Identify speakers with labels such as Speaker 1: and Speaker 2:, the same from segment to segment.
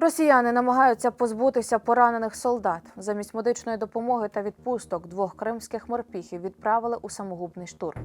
Speaker 1: Росіяни намагаються позбутися поранених солдат. Замість медичної допомоги та відпусток двох кримських морпіхів відправили у самогубний штурм.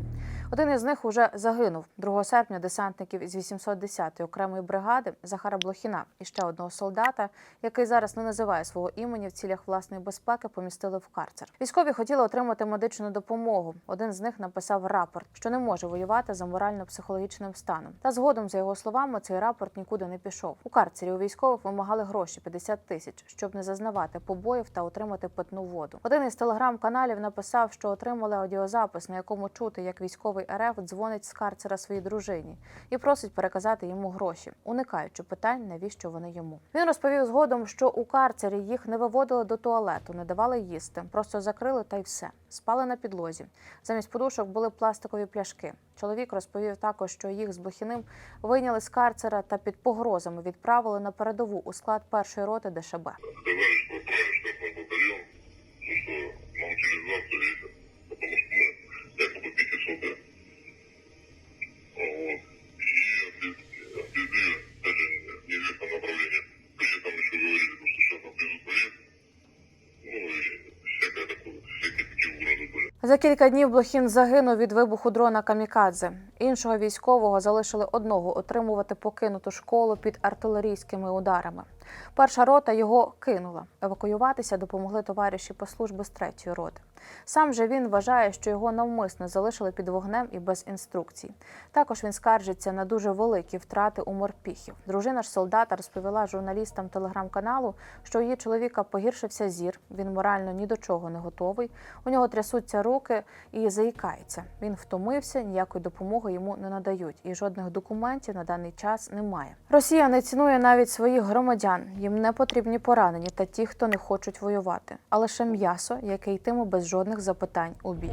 Speaker 1: Один із них уже загинув 2 серпня. Десантників із 810-ї окремої бригади Захара Блохіна і ще одного солдата, який зараз не називає свого імені в цілях власної безпеки, помістили в карцер. Військові хотіли отримати медичну допомогу. Один з них написав рапорт, що не може воювати за морально-психологічним станом. Та згодом, за його словами, цей рапорт нікуди не пішов. У карцері у військових вимагали гроші 50 тисяч, щоб не зазнавати побоїв та отримати питну воду. Один із телеграм-каналів написав, що отримали аудіозапис, на якому чути, як військовий РФ дзвонить з карцера своїй дружині і просить переказати йому гроші, уникаючи питань, навіщо вони йому. Він розповів згодом, що у карцері їх не виводили до туалету, не давали їсти, просто закрили та й все. Спали на підлозі. Замість подушок були пластикові пляшки. Чоловік розповів також, що їх з Блохіним вийняли з карцера та під погрозами відправили на передову у склад першої роти ДШБ. За кілька днів Блохін загинув від вибуху дрона Камікадзе. Іншого військового залишили одного отримувати покинуту школу під артилерійськими ударами. Перша рота його кинула. Евакуюватися допомогли товариші по службі з третьої роти. Сам же він вважає, що його навмисно залишили під вогнем і без інструкцій. Також він скаржиться на дуже великі втрати у морпіхів. Дружина ж солдата розповіла журналістам телеграм-каналу, що її чоловіка погіршився зір. Він морально ні до чого не готовий. У нього трясуться руки і заїкається. Він втомився, ніякої допомоги йому не надають, і жодних документів на даний час немає. Росія не цінує навіть своїх громадян. Їм не потрібні поранені та ті, хто не хочуть воювати, а лише м'ясо, яке йтиме без жодних запитань у бій.